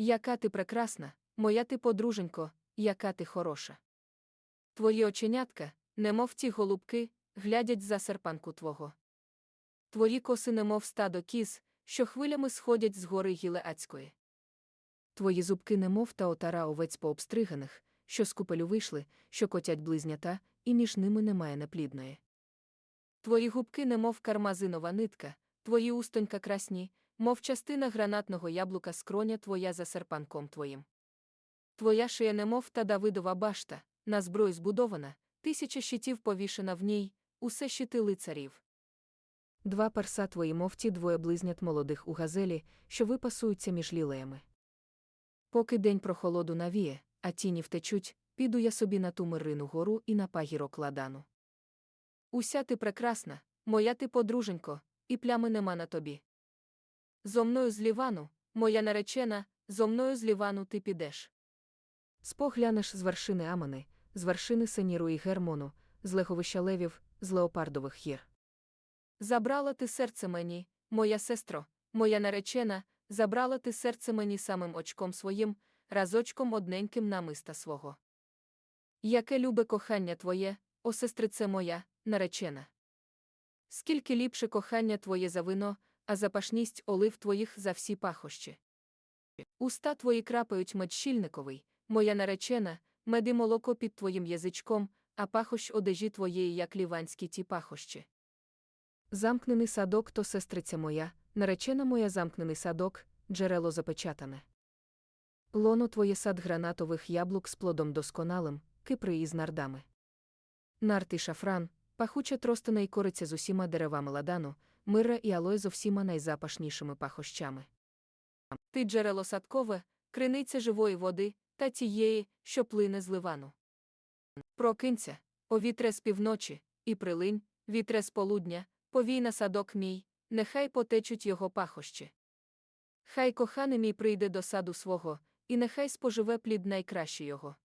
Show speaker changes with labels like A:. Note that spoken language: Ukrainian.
A: Яка ти прекрасна, моя ти подруженько, яка ти хороша. Твої оченятка, немов ті голубки, глядять за серпанку твого. Твої коси, немов стадо кіз, що хвилями сходять з гори Гілеацької. Твої зубки, немов та отара овець пообстриганих, що з купелю вийшли, що котять близнята, і між ними немає неплідної. Твої губки, немов кармазинова нитка, твої устонька красні, мов частина гранатного яблука скроня твоя за серпанком твоїм. Твоя шия, немов та Давидова башта, на зброю збудована, тисяча щитів повішена в ній, усе щити лицарів. Два перса твої, мов ті двоє близнят молодих у газелі, що випасуються між лілеями. Поки день прохолоду навіє, а тіні втечуть, піду я собі на ту мирину гору і на пагірок ладану. Уся ти прекрасна, моя ти подруженько, і плями нема на тобі. Зо мною з Лівану, моя наречена, зо мною з Лівану ти підеш. Споглянеш з вершини Амани, з вершини Сеніру і Гермону, з леговища левів, з леопардових гір. Забрала ти серце мені, моя сестро, моя наречена, забрала ти серце мені самим очком своїм, разочком одненьким намиста свого. Яке любе кохання твоє, о сестрице моя, наречена. Скільки ліпше кохання твоє за вино, а запашність олив твоїх за всі пахощі. Уста твої крапають мед щільниковий, моя наречена, меди молоко під твоїм язичком, а пахощ одежі твоєї, як ліванські ті пахощі. Замкнений садок то сестриця моя, наречена моя замкнений садок, джерело запечатане. Лоно твоє сад гранатових яблук з плодом досконалим, кипри із нардами. Нарт і шафран, пахуча тростина і кориця з усіма деревами ладану, мирра і алоє з всіма найзапашнішими пахощами. Ти джерело садкове, криниця живої води, та тієї, що плине з ливану. Прокинься, о вітре з півночі, і прилинь, вітре з полудня, повій на садок мій, нехай потечуть його пахощі. Хай коханий мій прийде до саду свого, і нехай споживе плід найкращий його.